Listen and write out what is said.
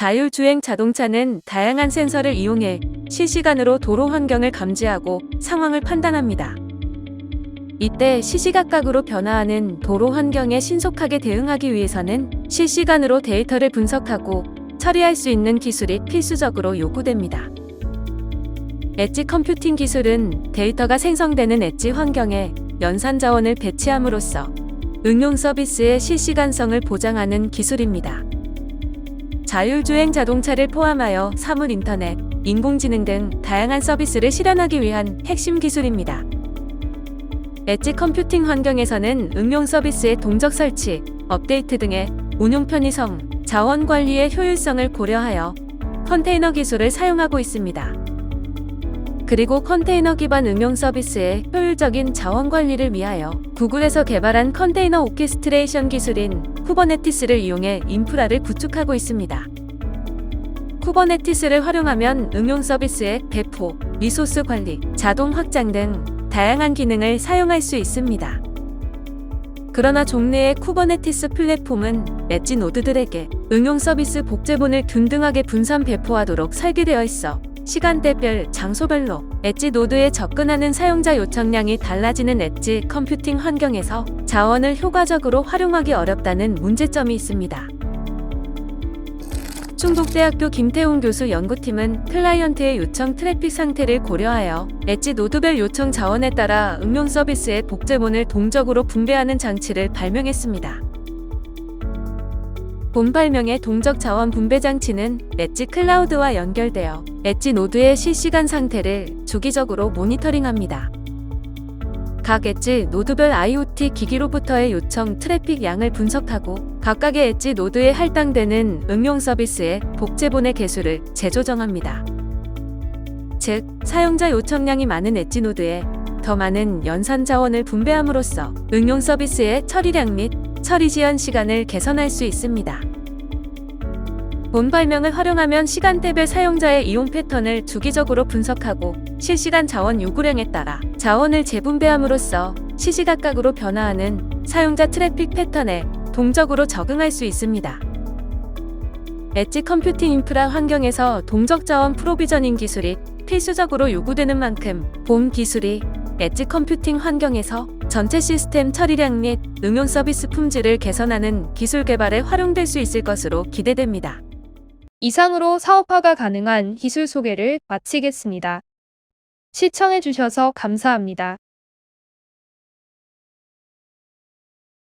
자율주행 자동차는 다양한 센서를 이용해 실시간으로 도로 환경을 감지하고 상황을 판단합니다. 이때 시시각각으로 변화하는 도로 환경에 신속하게 대응하기 위해서는 실시간으로 데이터를 분석하고 처리할 수 있는 기술이 필수적으로 요구됩니다. 엣지 컴퓨팅 기술은 데이터가 생성되는 엣지 환경에 연산 자원을 배치함으로써 응용 서비스의 실시간성을 보장하는 기술입니다. 자율주행 자동차를 포함하여 사물 인터넷, 인공지능 등 다양한 서비스를 실현하기 위한 핵심 기술입니다. 엣지 컴퓨팅 환경에서는 응용 서비스의 동적 설치, 업데이트 등의 운용 편의성, 자원 관리의 효율성을 고려하여 컨테이너 기술을 사용하고 있습니다. 그리고 컨테이너 기반 응용 서비스의 효율적인 자원 관리를 위하여 구글에서 개발한 컨테이너 오케스트레이션 기술인 쿠버네티스를 이용해 인프라를 구축하고 있습니다. 쿠버네티스를 활용하면 응용 서비스의 배포, 리소스 관리, 자동 확장 등 다양한 기능을 사용할 수 있습니다. 그러나 종래의 쿠버네티스 플랫폼은 엣지 노드들에게 응용 서비스 복제본을 균등하게 분산 배포하도록 설계되어 있어 시간대별, 장소별로 엣지 노드에 접근하는 사용자 요청량이 달라지는 엣지 컴퓨팅 환경에서 자원을 효과적으로 활용하기 어렵다는 문제점이 있습니다. 충북대학교 김태훈 교수 연구팀은 클라이언트의 요청 트래픽 상태를 고려하여 엣지 노드별 요청 자원에 따라 응용 서비스의 복제본을 동적으로 분배하는 장치를 발명했습니다. 본 발명의 동적 자원 분배 장치는 엣지 클라우드와 연결되어 엣지 노드의 실시간 상태를 주기적으로 모니터링합니다. 각 엣지 노드별 IoT 기기로부터의 요청 트래픽 양을 분석하고 각각의 엣지 노드에 할당되는 응용 서비스의 복제본의 개수를 재조정합니다. 즉, 사용자 요청량이 많은 엣지 노드에 더 많은 연산 자원을 분배함으로써 응용 서비스의 처리량 및 처리 지연 시간을 개선할 수 있습니다. 본 발명을 활용하면 시간대별 사용자의 이용 패턴을 주기적으로 분석하고 실시간 자원 요구량에 따라 자원을 재분배함으로써 시시각각으로 변화하는 사용자 트래픽 패턴에 동적으로 적응할 수 있습니다. 엣지 컴퓨팅 인프라 환경에서 동적 자원 프로비저닝 기술이 필수적으로 요구되는 만큼 본 기술이 엣지 컴퓨팅 환경에서 전체 시스템 처리량 및 응용 서비스 품질을 개선하는 기술 개발에 활용될 수 있을 것으로 기대됩니다. 이상으로 사업화가 가능한 기술 소개를 마치겠습니다. 시청해주셔서 감사합니다.